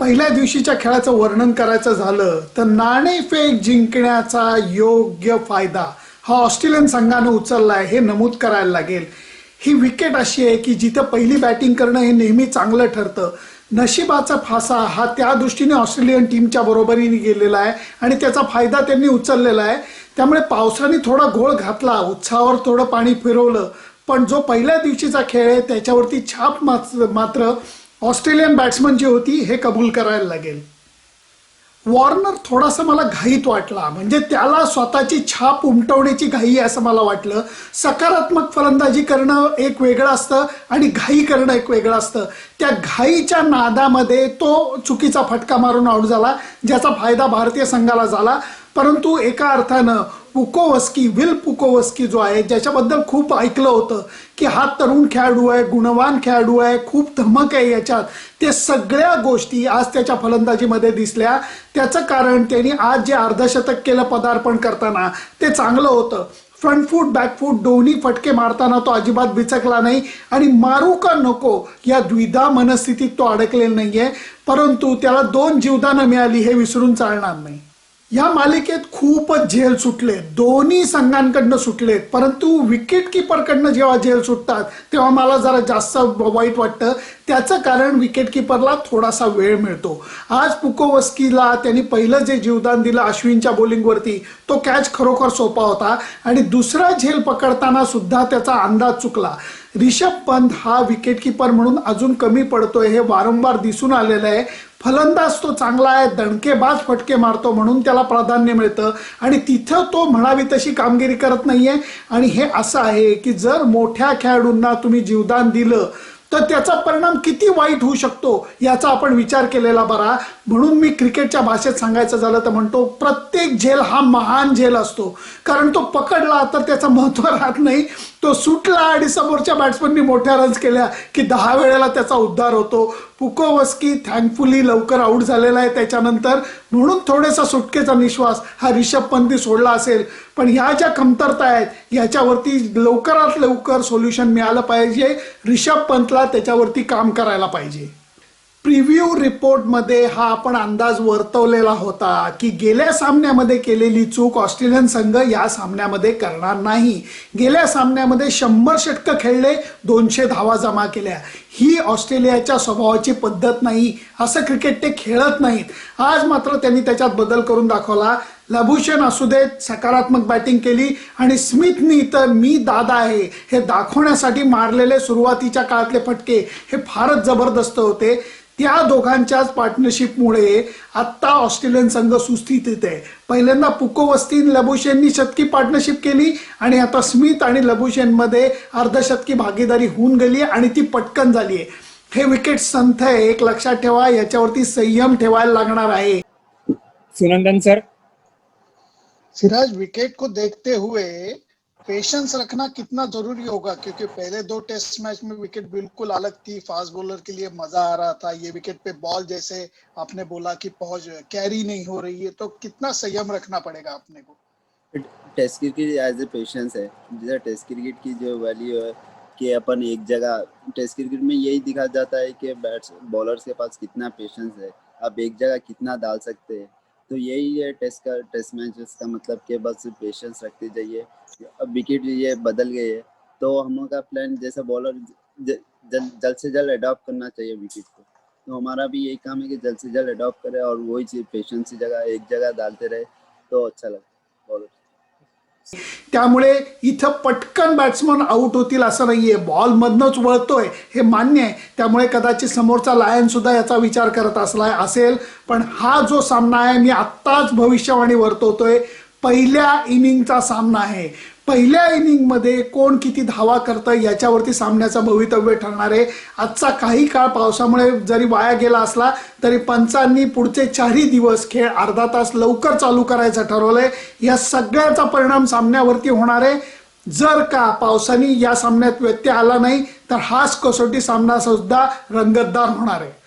पहिल्या दिवशीच्या खेळाचं वर्णन करायचं झालं तर नाणेफेक जिंकण्याचा योग्य फायदा हा ऑस्ट्रेलियन संघानं उचलला आहे हे नमूद करायला लागेल. ही विकेट अशी आहे की जिथं पहिली बॅटिंग करणं हे नेहमी चांगलं ठरतं. नशिबाचा फासा हा त्या दृष्टीने ऑस्ट्रेलियन टीमच्या बरोबरीने गेलेला आहे आणि त्याचा फायदा त्यांनी उचललेला आहे. त्यामुळे पावसाने थोडा घोळ घातला उत्साहावर थोडं पाणी फिरवलं पण जो पहिल्या दिवशीचा खेळ आहे त्याच्यावरती छाप मात्र मात्र ऑस्ट्रेलियन बॅट्समन जी होती हे कबूल करायला लागेल. वॉर्नर थोडासा मला घाईत वाटला. म्हणजे त्याला स्वतःची छाप उमटवण्याची घाई असं मला वाटलं. सकारात्मक फलंदाजी करणं एक वेगळं असतं आणि घाई करणं एक वेगळं असतं. त्या घाईच्या नादामध्ये तो चुकीचा फटका मारून आऊट झाला ज्याचा फायदा भारतीय संघाला झाला. परंतु एका अर्थानं पुकोवस्की विल पुकोवस्की जो आहे ज्याच्याबद्दल खूप ऐकलं होतं की हा तरुण खेळाडू आहे गुणवान खेळाडू आहे खूप धमक आहे याच्यात. ते सगळ्या गोष्टी आज त्याच्या फलंदाजीमध्ये दिसल्या. त्याचं कारण त्यांनी आज जे अर्धशतक केलं पदार्पण करताना ते चांगलं होतं. फ्रंट फूट बॅक फूट दोन्ही फटके मारताना तो अजिबात बिचकला नाही आणि मारू का नको या द्विधा मनस्थितीत तो अडकलेला नाही आहे परंतु त्याला दोन जीवदानं मिळाली हे विसरून चालणार नाही. या मालिकेत खूपच झेल सुटले. दोन्ही संघांकडनं सुटलेत परंतु विकेट किपरकडनं जेव्हा झेल सुटतात तेव्हा मला जरा जास्त वाईट वाटतं. त्याचं कारण विकेट किपरला थोडासा वेळ मिळतो. आज पुकोवस्कीला त्यांनी पहिलं जे जीवदान दिलं अश्विनच्या बॉलिंगवरती तो कॅच खरोखर सोपा होता. आणि दुसरा झेल पकडताना सुद्धा त्याचा अंदाज चुकला. रिषभ पंत हा विकेटकीपर म्हणून अजून कमी पडतोय हे वारंवार दिसून आलेलं आहे. फलंदाज तो चांगला आहे दणकेबाज फटके मारतो म्हणून त्याला प्राधान्य मिळतं. आणि तिथं तो म्हणावी तशी कामगिरी करत नाहीये. आणि हे असं आहे की जर मोठ्या खेळाडूंना तुम्ही जीवदान दिलं तर त्याचा परिणाम किती वाईट होऊ शकतो याचा आपण विचार केलेला बरा. म्हणून मी क्रिकेटच्या भाषेत सांगायचं झालं तर म्हणतो प्रत्येक झेल हा महान झेल असतो. कारण तो पकडला तर त्याचं महत्त्व राहत नाही. तो सुटला आणि समोरच्या बॅट्समननी मोठ्या रन्स केल्या की दहा वेळेला त्याचा उद्धार होतो. पुकोवस्की थँकफुली लवकर आऊट झालेला आहे. त्याच्यानंतर म्हणून थोडासा सुटकेचा निश्वास हा रिषभ पंती सोडला असेल. पण ह्या ज्या कमतरता आहेत याच्यावरती लवकरात लवकर सोल्युशन मिळालं पाहिजे. रिषभ पंतला त्याच्यावरती काम करायला पाहिजे. प्रिव्ह्यू रिपोर्टमध्ये हा आपण अंदाज वर्तवलेला होता की गेल्या सामन्यामध्ये केलेली चूक ऑस्ट्रेलियन संघ या सामन्यामध्ये करणार नाही. गेल्या सामन्यामध्ये शंभर षटकं खेळले दोनशे धावा जमा केल्या. ही ऑस्ट्रेलियाच्या स्वभावाची पद्धत नाही असं क्रिकेट ते खेळत नाहीत. आज मात्र त्यांनी त्याच्यात बदल करून दाखवला. लभूषण असू देत सकारात्मक बॅटिंग केली आणि स्मिथनी तर मी दादा आहे हे दाखवण्यासाठी मारलेले सुरुवातीच्या काळातले फटके हे फारच जबरदस्त होते. त्या दोघांच्याच पार्टनरशिपमुळे आत्ता ऑस्ट्रेलियन संघ सुस्थितीत आहे. पहिल्यांदा पुकोवस्तीन लबुशेननी शतकी पार्टनरशिप केली आणि आता स्मिथ आणि लबुशेनमध्ये अर्धशतकी भागीदारी होऊन गेली आणि ती पटकन झाली आहे. हे विकेट संथ आहे एक लक्षात ठेवा याच्यावरती संयम ठेवायला लागणार आहे. सुनंदन सर सिराज विकेट को देखते हुए पेशेंस रखना कितना ज़रूरी होगा? क्योंकि पहले दो टेस्ट मैच में विकेट बिल्कुल अलग थी। फास्ट बॉलर के लिए मज़ा आ रहा था। ये विकेट पे बॉल जैसे आपने बोला कि पहुँच कैरी नहीं हो रही है तो कितना संयम रखना पड़ेगा अपने को? Test cricket as a patience है। जैसे टेस्ट क्रिकेट की जो वैल्यू है कि अपन एक जगह टेस्ट क्रिकेट में यही दिखा जाता है कि बैट्स बॉलर्स के पास कितना पेशेंस है। आप एक जगह कितना डाल सकते हैं। तो यही है टेस्ट का, टेस्ट मैच का मतलब कि बस पेशेंस रखते जाइए। अब विकेट ये बदल गए है तो हम का प्लान जैसे बॉलर जल्द जल्द से जल्द अडॉप्ट करना चाहिए विकेट को। तो हमारा भी यही काम है कि जल्द से जल्द अडॉप्ट करें और वही चीज़ पेशेंस की जगह, एक जगह डालते रहे तो अच्छा लगता है बॉलर त्यामुळे इथं पटकन बॅट्समन आऊट होतील असं नाहीये. बॉल मधनच वळतोय हे मान्य आहे. त्यामुळे कदाचित समोरचा लायन सुद्धा याचा विचार करत असला असेल. पण हा जो सामना आहे मी आत्ताच भविष्यवाणी वर्तवतोय. पहिल्या इनिंगचा सामना आहे. पहिल्या इनिंगमध्ये कोण किती धावा करतं याच्यावरती सामन्याचं भवितव्य ठरणार आहे. आजचा काही काळ पावसामुळे जरी वाया गेला असला तरी पंचांनी पुढचे चारही दिवस खेळ अर्धा तास लवकर चालू करायचं ठरवलंय. या सगळ्याचा परिणाम सामन्यावरती होणार आहे. जर का पावसाने या सामन्यात व्यत्यय आला नाही तर हाच कसोटी सामना सुद्धा रंगतदार होणार आहे.